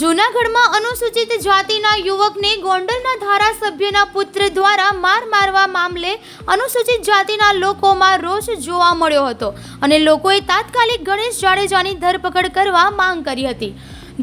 જૂનાગઢમાં અનુસૂચિત જાતિના યુવકને ગોંડલના ધારાસભ્યના પુત્ર દ્વારા માર મારવા મામલે અનુસૂચિત જાતિના લોકોમાં રોષ જોવા મળ્યો હતો અને લોકોએ તાત્કાલિક ગણેશ જાડેજાની ધરપકડ કરવા માંગ કરી હતી.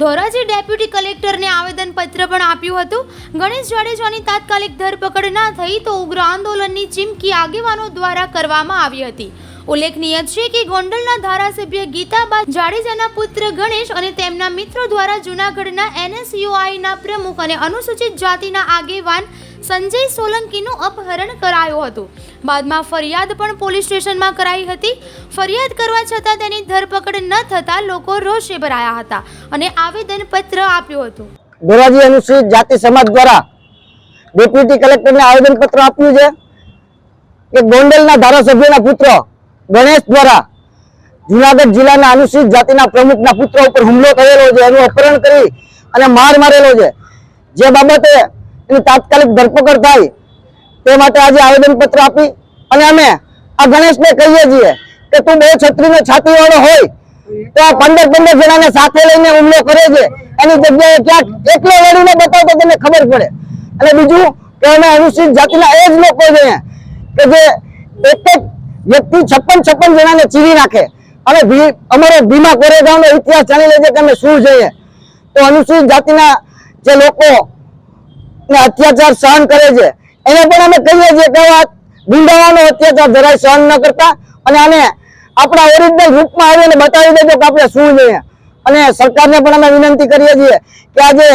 ધોરાજી ડેપ્યુટી કલેક્ટરને આવેદનપત્ર પણ આપ્યું હતું. ગણેશ જાડેજાની તાત્કાલિક ધરપકડ ના થઈ તો ઉગ્ર આંદોલનની ચીમકી આગેવાનો દ્વારા કરવામાં આવી હતી. ઉલ્લેખનીય છે કે ગોંડલના ધારાસભ્ય ગીતાબા જાડેજાના પુત્ર ગણેશ અને તેમના મિત્રો દ્વારા જૂનાગઢના એનએસયુઆઈના પ્રમુખ અને અનુસૂચિત જાતિના આગેવાન સંજય સોલંકીનું અપહરણ કરાયું હતું. બાદમાં ફરિયાદ પણ પોલીસ સ્ટેશનમાં કરાઈ હતી. ફરિયાદ કરવા છતાં તેની ધરપકડ ન થતાં લોકો રોષે ભરાયા હતા અને આવેદનપત્ર આપ્યું હતું. ધોરાજી અનુસૂચિત જાતિ સમાજ દ્વારા ડેપ્યુટી કલેક્ટરને આવેદનપત્ર આપ્યું છે કે ગોંડલના ધારાસભ્યના પુત્ર ગણેશ દ્વારા જુનાગઢ જિલ્લાના અનુસૂચિત જાતિના પ્રમુખના પુત્ર ઉપર હુમલો કરેલો છે, એનું અપહરણ કરી અને માર મારેલો છે. જે બાબતે એની તાત્કાલિક ધરપકડ થાય તે માટે આજે આવેદનપત્ર આપી અને અમે આ ગણેશને કહીએ છીએ કે તું બહુ છત્રીનો છાતીવાળો હોય તો આ પંદર પંદર જણાને સાથે લઈને હુમલો કરે છે. એની જગ્યાએ ક્યાંક એકલો લડીને બતાવ બતાવતો તમને ખબર પડે. અને બીજું કે અમે અનુસૂચિત જાતિના એ જ લોકો છે કે જે એક એક વ્યક્તિ છપ્પન છપ્પન જણાને ચીરી નાખે. અને અમારો ભીમા કોરેગાંવનો ઇતિહાસ જાણી લેજે કે અમે શું જોઈએ. તો અનુસૂચિત જાતિના જે લોકો અત્યાચાર સહન કરે છે, એને પણ અમે કહીએ છીએ કે ગુંડાવાનો અત્યાચાર જરાય સહન ન કરતા. અને આને આપણા ઓરિજિનલ રૂપમાં આવીને બતાવી દેજો કે આપણે શું જોઈએ. અને સરકારને પણ અમે વિનંતી કરીએ છીએ કે આજે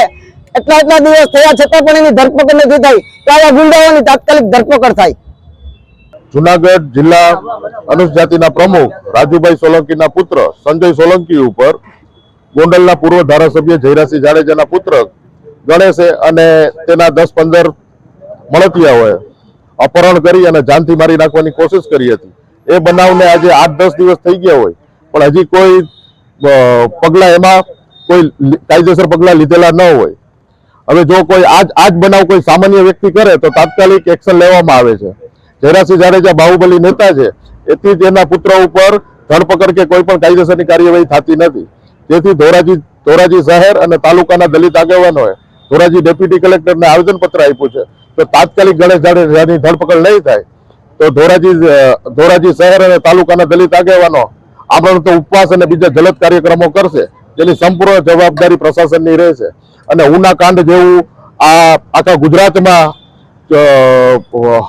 એટલા એટલા દિવસ થયા છતાં પણ એની ધરપકડ નથી થઈ, તો આવા ગુંડાઓની તાત્કાલિક ધરપકડ થાય. જુનાગઢ જિલ્લા અનુસૂચિત પ્રમુખ રાજુભાઈ સોલંકીના પુત્ર સંજય સોલંકી ઉપર ગોંડલના પૂર્વ ધારાસભ્ય જયરાસિંહ જાડેજાના પુત્ર ગણેશે અને તેના દસ પંદર મળતિયાઓએ અપહરણ કરી અને જાનથી મારી નાખવાની કોશિશ કરી હતી. એ બનાવને આજે આઠ દસ દિવસ થઈ ગયા હોય, પણ હજી કોઈ પગલાં એમાં કોઈ કાયદેસર પગલાં લીધેલા ન હોય. હવે જો કોઈ આજ આજ બનાવ કોઈ સામાન્ય વ્યક્તિ કરે તો તાત્કાલિક એક્શન લેવામાં આવે છે. જયરાસિંહ જાડેજા બાહુબલી નેતા છે, એથી એના પુત્ર ઉપર ધરપકડ કે કોઈ પણ કાયદેસરની કાર્યવાહી થતી નથી. તેથી ધોરાજી ધોરાજી શહેર અને તાલુકાના દલિત આગેવાનોએ ધોરાજી ડેપ્યુટી કલેક્ટરને આવેદનપત્ર આપ્યું છે. તો તાત્કાલિક ગણેશ જાડેજાની ધરપકડ નહીં થાય, તો ધોરાજી ધોરાજી શહેર અને તાલુકાના દલિત આગેવાનો આમરણ તો ઉપવાસ અને બીજા જલદ કાર્યક્રમો કરશે, જેની સંપૂર્ણ જવાબદારી પ્રશાસનની રહેશે. અને ઉના કાંડ જેવું આ આખા ગુજરાતમાં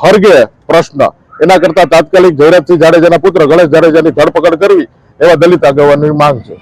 હરગે પ્રશ્ન. એના કરતા તાત્કાલિક જયરાજસિંહ જાડેજાના પુત્ર ગણેશ જાડેજાની ધરપકડ કરવી એવા દલિત આગેવાનની માંગ છે.